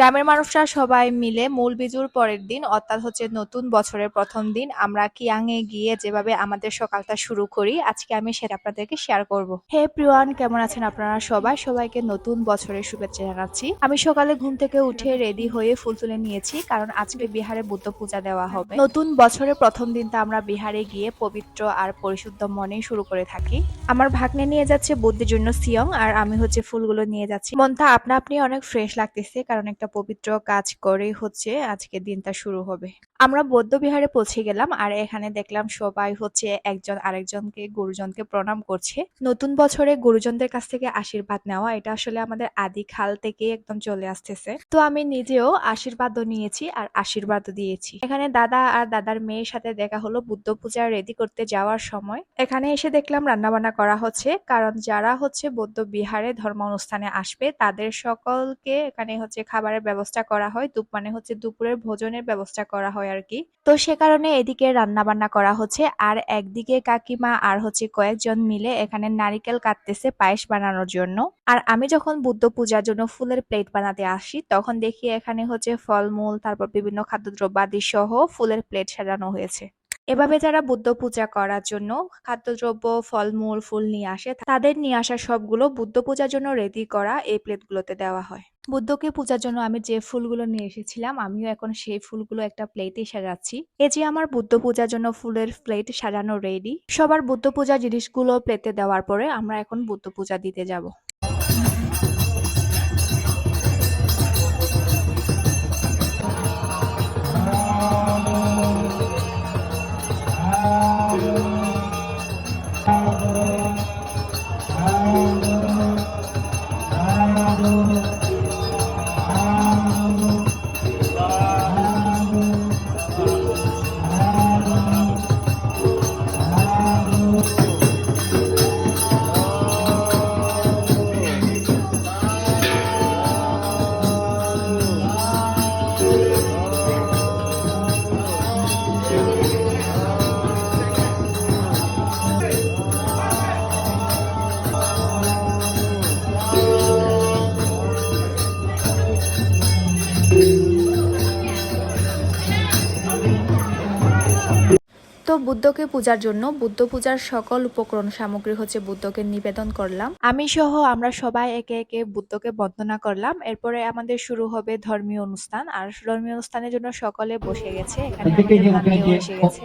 গ্রামের মানুষরা সবাই মিলে মূল বিজুর পরের দিন, অর্থাৎ হচ্ছে নতুন বছরের প্রথম দিন, আমরা কিয়াংয়ে গিয়ে যেভাবে আমাদের সকালটা শুরু করি, আজকে আমি সেটা আপনাদেরকে শেয়ার করব। হে প্রিয়ান কেমন আছেন আপনারা সবাই? সবাইকে নতুন বছরের শুভেচ্ছা জানাচ্ছি। আমি সকালে ঘুম থেকে উঠে রেডি হয়ে ফুল তুলে নিয়েছি, কারণ আজকে বিহারে বুদ্ধ পূজা দেওয়া হবে। নতুন বছরের প্রথম দিনটা আমরা বিহারে গিয়ে পবিত্র আর পরিশুদ্ধ মনে শুরু করে থাকি। আমার ভাগ্নে নিয়ে যাচ্ছে বুদ্ধের জন্য সিয়ং, আর আমি হচ্ছে ফুলগুলো নিয়ে যাচ্ছি। মনটা আপনা আপনি অনেক ফ্রেশ লাগতেছে, কারণ একটা পবিত্র কাজ করেই হচ্ছে আজকে দিনটা শুরু হবে। আমরা বৌদ্ধ বিহারে পৌঁছে গেলাম আর এখানে দেখলাম সবাই হচ্ছে একজন আরেকজনকে, গুরুজনকে প্রণাম করছে। নতুন বছরে গুরুজনদের কাছ থেকে আশীর্বাদ নেওয়া, এটা আসলে আমাদের আদি খাল থেকে একদম চলে আসতেছে। তো আমি নিজেও আশীর্বাদও নিয়েছি আর আশীর্বাদও দিয়েছি। এখানে দাদা আর দাদার মেয়ের সাথে দেখা হলো বুদ্ধ পূজা রেডি করতে যাওয়ার সময়। এখানে এসে দেখলাম রান্নাবান্না করা হচ্ছে, কারণ যারা হচ্ছে বৌদ্ধ বিহারে ধর্ম অনুষ্ঠানে আসবে, তাদের সকলকে এখানে হচ্ছে খাবারের ব্যবস্থা করা হয়, দুপ মানে হচ্ছে দুপুরের ভোজনের ব্যবস্থা করা হয় আর কি তো সে কারণে এদিকে রান্না বান্না করা হচ্ছে, আর একদিকে কাকিমা আর হচ্ছে কয়েকজন মিলে এখানে নারিকেল কাটতেছে পায়েস বানানোর জন্য। আর আমি যখন বুদ্ধ পূজার জন্য ফুলের প্লেট বানাতে আসি, তখন দেখি এখানে হচ্ছে ফলমূল, তারপর বিভিন্ন খাদ্যদ্রব্যাদি সহ ফুলের প্লেট সাজানো হয়েছে। এভাবে যারা বুদ্ধ পূজা করার জন্য খাদ্যদ্রব্য, ফলমূল, ফুল নিয়ে আসে, তাদের নিয়ে আসা সবগুলো বুদ্ধ পূজার জন্য রেডি করা এই প্লেটগুলোতে দেওয়া হয়। বুদ্ধকে পূজার জন্য আমি যে ফুলগুলো নিয়ে এসেছিলাম, আমিও এখন সেই ফুলগুলো একটা প্লেটে সাজাচ্ছি। এ যে আমার বুদ্ধ পূজার জন্য ফুলের প্লেট সাজানো রেডি সবার বুদ্ধ পূজা জিনিসগুলো প্লেটে দেওয়ার পরে আমরা এখন বুদ্ধ পূজা দিতে যাব। তো বুদ্ধকে পূজার জন্য। বুদ্ধ পূজার সকল উপকরণ সামগ্রী হচ্ছে বুদ্ধকে নিবেদন করলাম। আমি সহ আমরা সবাই একে একে বুদ্ধকে বন্দনা করলাম। এরপরে আমাদের শুরু হবে ধর্মীয় অনুষ্ঠান। আর ধর্মীয় অনুষ্ঠানের জন্য সকলে বসে গেছে। এখানে এসে গেছে।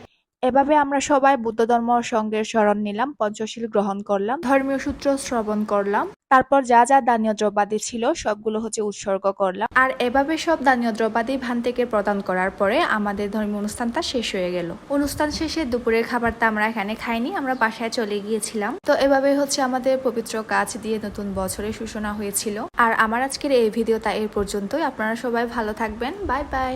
এভাবে আমরা সবাই বুদ্ধ ধর্ম সঙ্গের শরণ নিলাম, পঞ্চশীল গ্রহণ করলাম, ধর্মীয় সূত্র শ্রবণ করলাম, তারপর যা যা দানীয় দ্রব্যাদি ছিল সবগুলো হচ্ছে উৎসর্গ করলাম। আর এভাবে সব দানীয় দ্রব্যাদি ভান থেকে প্রদান করার পরে আমাদের ধর্মীয় অনুষ্ঠানটা শেষ হয়ে গেল। অনুষ্ঠান শেষে দুপুরের খাবারটা আমরা এখানে খাইনি, আমরা বাসায় চলে গিয়েছিলাম। তো এভাবে হচ্ছে আমাদের পবিত্র কাজ দিয়ে নতুন বছরের সূচনা হয়েছিল। আর আমার আজকের এই ভিডিওটা এর পর্যন্তই। আপনারা সবাই ভালো থাকবেন। Bye bye.